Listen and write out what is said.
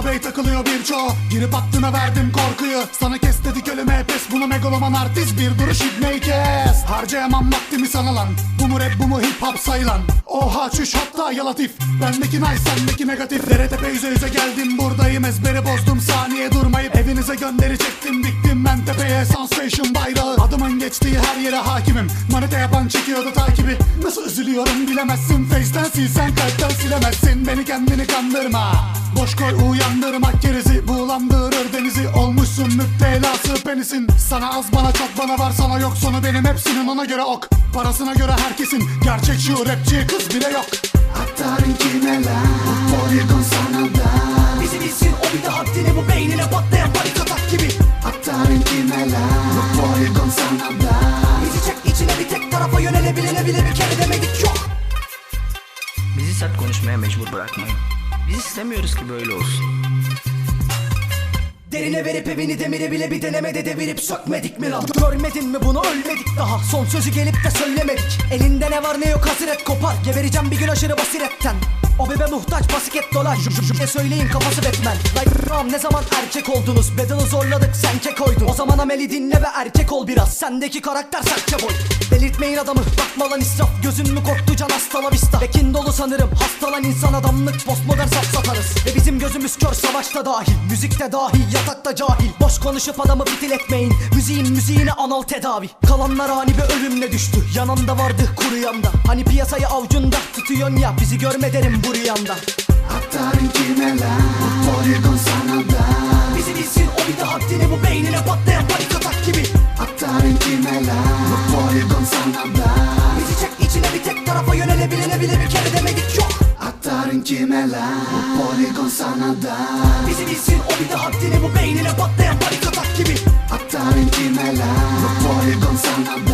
takılıyor birçoğu. Girip aklına verdim korkuyu. Sana kes dedik ölüme pes. Bunu megaloman artist bir duruş ibneyi kes. Harcayamam vaktimi sana lan. Bu mu rap bu mu hip hop sayılan? Oha çüş hatta ya latif Bendeki nice sendeki negatif. Dere tepe yüze yüze geldim buradayım. Ezberi bozdum saniye durmayıp Evinize gönderecektim. Diktim ben tepeye Sensation bayrağı. Adımın geçtiği her yere hakimim. Manita yapan çekiyordu takibi. Nasıl üzülüyorum bilemezsin. Face'ten silsen kalpten silemezsin. Beni kendini kandırma Boş koy uyandırmak gerizi Bulandırır denizi. Olmuşsun müptelası penisin Sana az bana çok bana var sana yok. Sonu benim hepsinin ona göre ok. Parasına göre herkesin. Gerçek şu rapçi kız bile yok. Attarın kime lan Bu poligon sana da. Bizi bilsin o bir de haddini bu beynine patlayan panik atak gibi. Attarın kime lan Bu poligon sana da. Bizi çek içine bir tek tarafa yönelebilene bile bir kere demedik yok. Bizi sert konuşmaya mecbur bırakmayın. Biz istemiyoruz ki böyle olsun. Derine verip evini demire bile bir denemede devirip sökmedik mi lan? Görmedin mi bunu ölmedik daha. Son sözü gelip de söylemedik. Elinde ne var ne yok hazır kopar. Gebereceğim bir gün aşırı basiretten. O bebe muhtaç basket dolar. Ne söyleyin kafası Batman. Like ram ne zaman erkek oldunuz? Battle'ı zorladık sen kek koydun O zaman ameli dinle ve erkek ol biraz. Sendeki karakter sertçe boy. Delirtmeyin adamı bakma lan israf. Gözün mü korktu can hasta la vista? Ve kin dolu sanırım hastalan insan adamlık. Postmodern saf satarız. Ve bizim gözümüz kör savaşta dahil. Müzikte dahil yatakta cahil Boş konuşup adamı fitil etmeyin. Müziğin müziğine anal tedavi. Kalanlar hani bir ölümle düştü. Yanında vardı kuru yanda. Hani piyasayı avucunda tutuyorsun ya Bizi görme derim bu rüyanda. Lan? Bu poligon sana da. Bizi bilsin o bir de haddini bu beynine patlayan panik atak gibi. Lan? Bu poligon sana da. Bizi çek içine bir tek tarafa yönelebilene bile bir kere demedik yok. Lan? Bu poligon sana da. Bizi bilsin o Bu